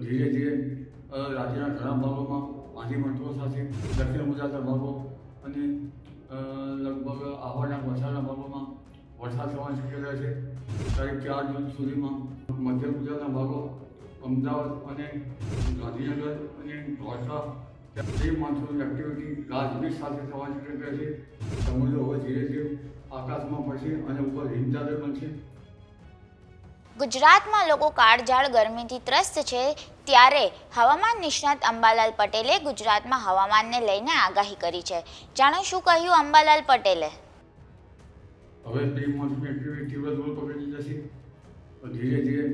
ધીરે ધીરે રાજ્યના ઘણા ભાગોમાં આંધી મંત્રો સાથે દક્ષિણ ગુજરાતના ભાગો અને લગભગ આહવાના વલસાડના ભાગોમાં વરસાદ થવાની શક્યતા છે. તારીખ ચાર જૂન સુધીમાં મધ્ય ગુજરાતના ભાગો અમદાવાદ અને ગાંધીનગર અને દ્વારકા તે માણસોની એક્ટિવિટી ગાજવીજ સાથે થવાની શક્યતા છે. સમુદ્ર હવે ધીરે ધીરે આકાશમાં પડશે અને ઉપર હિમચાદર બનશે ગુજરાતમાં લોકો કાળઝાળ ગરમીથી ત્રસ્ત છે ત્યારે હવામાન નિષ્ણાત અંબાલાલ પટેલે ગુજરાતમાં હવામાનને લઈને આગાહી કરી છે. જાણો શું કહ્યું અંબાલાલ પટેલે? હવે પ્રી મોન્સૂન તીવ્ર દૂર પકડી જશે ધીરે ધીરે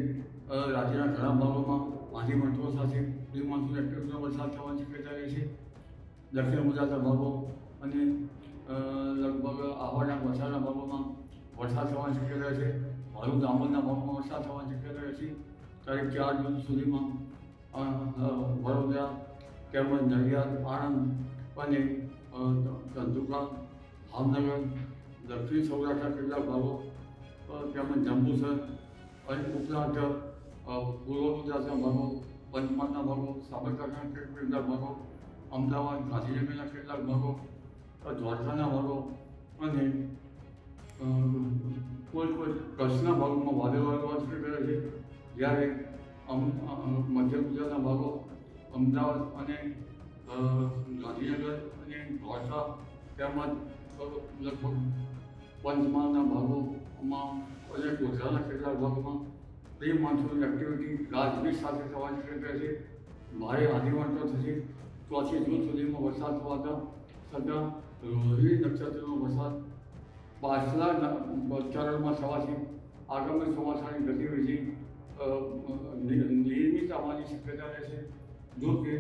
રાજ્યના ઘણા ભાગોમાં આંધી મંત્રો સાથે પ્રી મોન્સૂન વરસાદ થવાની શક્યતા રહે છે? દક્ષિણ ગુજરાતના ભાગો અને લગભગ આહવાના વલસાડના ભાગોમાં વરસાદ થવાની શક્યતા છે. ભરૂચ દામોદના ભાગોમાં વરસાદ થવાની શક્યતા રહે છે તારીખ ચાર જૂન સુધીમાં વડોદરા તેમજ નડિયાદ, આણંદ અને ધંધુકા, ભાવનગર, દક્ષિણ સૌરાષ્ટ્રના કેટલાક ભાગો તેમજ જંબુસર અને ઉપરાંત પૂર્વ ગુજરાતના ભાગો, પંચમહાલના ભાગો, સાબરકાંઠાના કેટલાક ભાગો, અમદાવાદ, ગાંધીનગરના કેટલાક ભાગો દ્વારકાના ભાગો અને કોઈ કોઈ કચ્છના ભાગોમાં વાદળવાળો શક્યતા છે. જ્યારે મધ્ય ગુજરાતના ભાગો અમદાવાદ અને ગાંધીનગર અને દ્વારકા તેમજ લગભગ પંચમહાલના ભાગોમાં અને ગોધરાના કેટલાક ભાગોમાં પ્રી મોન્સૂન એક્ટિવિટી ગાજવીજ સાથે થવાની શક્યતા છે. ભારે આંધીવંતો થશે. ચોથી જૂન સુધીમાં વરસાદ થવાતા છતાં રોહિણી નક્ષત્રનો વરસાદ પાછલા ચરણમાં થવાથી આગામી ચોમાસાની ગતિવિધિ નિયમિત આવવાની શક્યતા રહેશે જો કે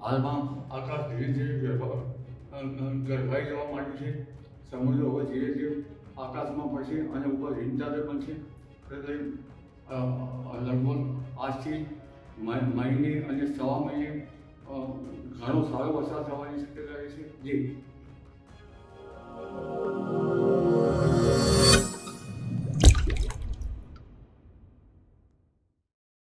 હાલમાં આકાશ ધીરે ધીરે ગરભાઈ જવા માંડ્યું છે. સમુદ્ર હવે ધીરે ધીરે આકાશમાં પડશે અને ઉપર હિમચાદર બનશે એટલે લગભગ આજથી મહિને અને સવા મહિને ઘણો સારો વરસાદ થવાની શક્યતા રહેશે જી.